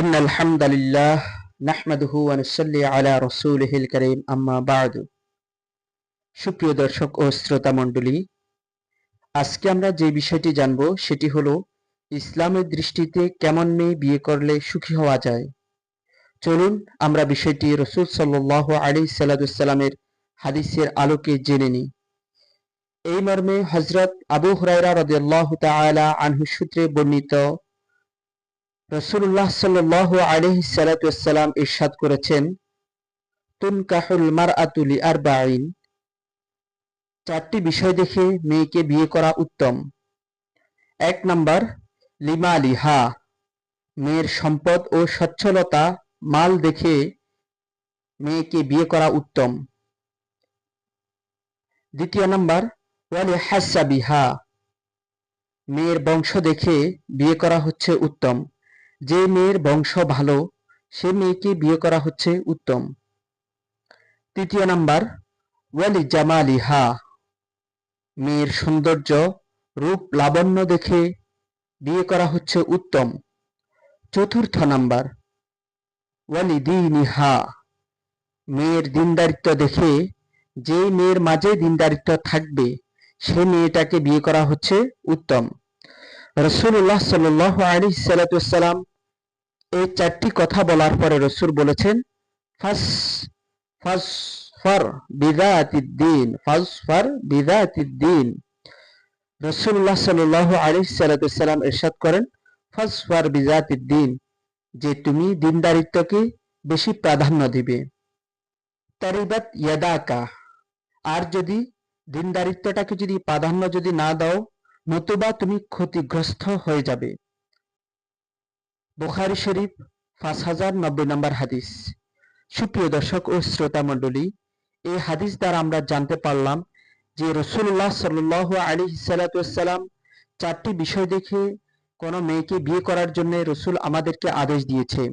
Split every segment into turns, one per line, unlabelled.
إن الحمد لله نحمده ونصلي على رسوله الكريم أما بعد সুপ্রিয় দর্শক ও শ্রোতা মণ্ডলী আজকে আমরা যে বিষয়টি জানব সেটি হলো ইসলামের দৃষ্টিতে কেমন মেয়ে বিয়ে করলে সুখী হওয়া যায় চলুন আমরা বিষয়টি রসুল সাল্লাহ আলী সাল্লামের হাদিসের আলোকে জেনে নিই এই মর্মে হজরত আবু হুরাইরা রদিয়াল্লাহ তাআলা আনহু সূত্রে বর্ণিত রসুল্লাহ সাল্লাহ আলহি সালাতাম ইরশাদ করেছেন, তুনকাহুল মার আতুলি আর বাইন চারটি বিষয় দেখে মেয়েকে বিয়ে করা উত্তম। এক নাম্বার, লিমা লিহা মেয়ের সম্পদ ও সচ্ছলতা মাল দেখে মেয়েকে বিয়ে করা উত্তম। দ্বিতীয় নাম্বার, ওয়ালি হাসা বিহা মেয়ের বংশ দেখে বিয়ে করা হচ্ছে উত্তম। যে মেয়ের বংশ ভালো, সে মেয়েকে বিয়ে করা হচ্ছে উত্তম। তৃতীয় নাম্বার, ওয়ালি জামালিহা। মেয়ের সৌন্দর্য, রূপ লাবণ্য দেখে বিয়ে করা হচ্ছে উত্তম। চতুর্থ নাম্বার, ওয়ালি দিনিহা। মেয়ের দিনদারিত্ব দেখে যে মেয়ের মাঝে দিনদারিত্ব থাকবে, সে মেয়েটাকে বিয়ে করা হচ্ছে উত্তম। রসুল্লাহ সাল আলী সালাতাম এই চারটি কথা বলার পরে রসুল বলেছেন ফর ফর রসুল্লাহ সাল আলী সালাতাম এরশাদ করেন ফর যে তুমি দিনদারিত্বকে বেশি প্রাধান্য দিবে। আর যদি দিনদারিত্বটাকে যদি প্রাধান্য যদি না দাও, নতুবা তুমি ক্ষতিগ্রস্ত হয়ে যাবে। বুখারি শরীফ, পাঁচ হাজার নব্বই নম্বর হাদিস। সুপ্রিয় দর্শক ও শ্রোতা মণ্ডলী, এই হাদিস দ্বারা আমরা জানতে পারলাম যে রসুল্লাহ সাল আলী সালাতাম চারটি বিষয় দেখে কোনো মেয়েকে বিয়ে করার জন্য রসুল আমাদেরকে আদেশ দিয়েছে।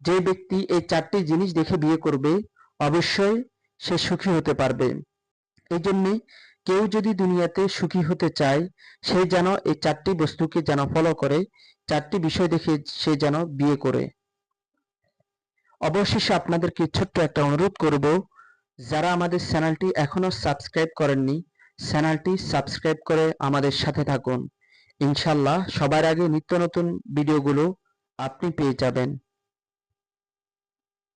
যে ব্যক্তি এই চারটি জিনিস দেখে বিয়ে করবে, অবশ্যই সে সুখী হতে পারবে। এই জন্যে কেউ যদি দুনিয়াতে সুখী হতে চায়, সে যেন এই চারটি বস্তুকে যেন ফলো করে, চারটি বিষয় দেখে সে যেন বিয়ে করে। অবশেষে আপনাদেরকে ছোট্ট একটা অনুরোধ করব, যারা আমাদের চ্যানেলটি এখনও সাবস্ক্রাইব করেননি, চ্যানেলটি সাবস্ক্রাইব করে আমাদের সাথে থাকুন। ইনশাল্লাহ সবার আগে নিত্য নতুন ভিডিওগুলো আপনি পেয়ে যাবেন।